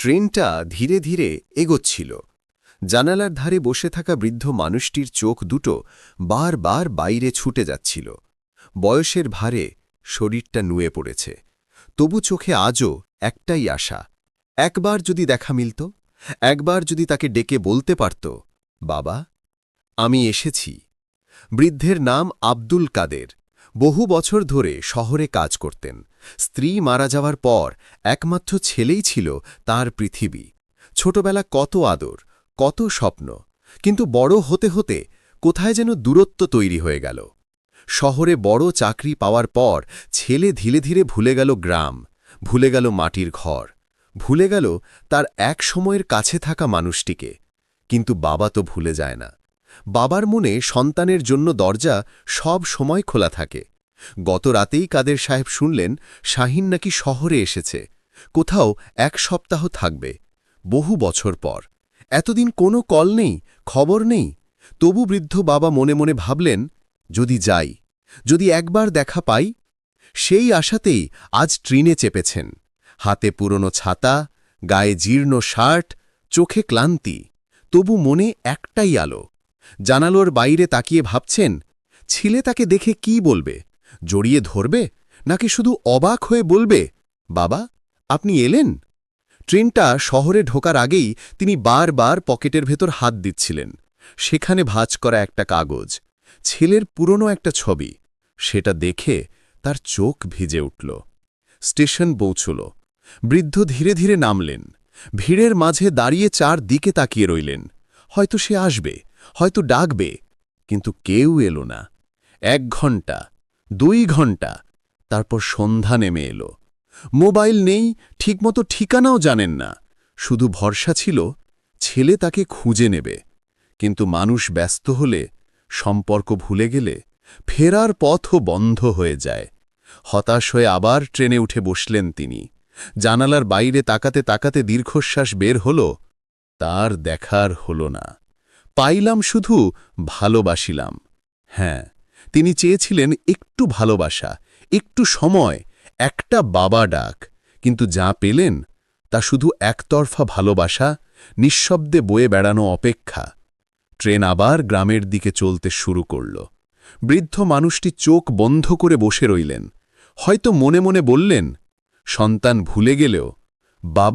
ট্রেনটা ধীরে ধীরে এগোচ্ছিল। জানালার ধারে বসে থাকা বৃদ্ধ মানুষটির চোখ দুটো বারবার বাইরে ছুটে যাচ্ছিল। বয়সের ভারে শরীরটা নুয়ে পড়েছে। তবু চোখে আজও একটাই আশা, একবার যদি দেখা মিলত, একবার যদি তাকে ডেকে বলতে পারত, বাবা, আমি এসেছি। বৃদ্ধের নাম আব্দুল কাদের। বহু বছর ধরে শহরে কাজ করতেন। স্ত্রী মারা যাওয়ার পর একমাত্র ছেলেই ছিল তার পৃথিবী। ছোটবেলা কত আদর, কত স্বপ্ন, কিন্তু বড় হতে হতে কোথায় যেন দূরত্ব তৈরি হয়ে গেল। শহরে বড় চাকরি পাওয়ার পর ছেলে ধীরে ধীরে ভুলে গেল গ্রাম, ভুলে গেল মাটির ঘর, ভুলে গেল তার এক সময়ের কাছে থাকা মানুষটিকে। কিন্তু বাবা তো ভুলে যায় না। বাবার মনে সন্তানের জন্য দরজা সব সময় খোলা থাকে। গত রাতেই কাদের সাহেব শুনলেন, শাহিন নাকি শহরে এসেছে। কোথাও এক সপ্তাহ থাকবে। বহু বছর পর। এতদিন কোনো কল নেই, খবর নেই। তবু বৃদ্ধ বাবা মনে মনে ভাবলেন, যদি যাই, যদি একবার দেখা পাই? সেই আশাতেই আজ ট্রেনে চেপেছেন। হাতে পুরনো ছাতা, গায়ে জীর্ণ শার্ট, চোখে ক্লান্তি। তবু মনে একটাই আলো। জানালোর বাইরে তাকিয়ে ভাবছেন, ছিলে তাকে দেখে কি বলবে? জড়িয়ে ধরবে? নাকি শুধু অবাক হয়ে বলবে, বাবা, আপনি এলেন? ট্রেনটা শহরে ঢোকার আগেই তিনি বারবার পকেটের ভেতর হাত দিচ্ছিলেন। সেখানে ভাঁজ করা একটা কাগজ, ছেলের পুরনো একটা ছবি। সেটা দেখে তার চোখ ভিজে উঠল। স্টেশন পৌঁছল। বৃদ্ধ ধীরে ধীরে নামলেন। ভিড়ের মাঝে দাঁড়িয়ে চার দিকে তাকিয়ে রইলেন। হয়তো সে আসবে। হয়তো ডাকবে, কিন্তু কেউ এলো না। এক ঘণ্টা দুই ঘণ্টা তারপর সন্ধ্যা নেমে এলো। মোবাইল নেই, ঠিকমতো ঠিকানাও জানেন না। শুধু ভরসা ছিল, ছেলে তাকে খুঁজে নেবে। কিন্তু মানুষ ব্যস্ত হলে, সম্পর্ক ভুলে গেলে, ফেরার পথও বন্ধ হয়ে যায়। হতাশ হয়ে আবার ট্রেনে উঠে বসলেন তিনি। জানালার বাইরে তাকাতে তাকাতে দীর্ঘশ্বাস বের হল, তার দেখার হল না। পাইলাম শুধু ভালোবাসিলাম। হ্যাঁ তিনি চেয়েছিলেন একটু ভালোবাসা, একটু সময়, একটা বাবা ডাক। কিন্তু যা পেলেন, তা শুধু একতরফা ভালোবাসা, নিঃশব্দে বয়ে বেড়ানো অপেক্ষা। ট্রেন আবার গ্রামের দিকে চলতে শুরু করল। বৃদ্ধ মানুষটি চোখ বন্ধ করে বসে রইলেন। হয়তো মনে মনে বললেন, সন্তান ভুলে গেলেও, বাবা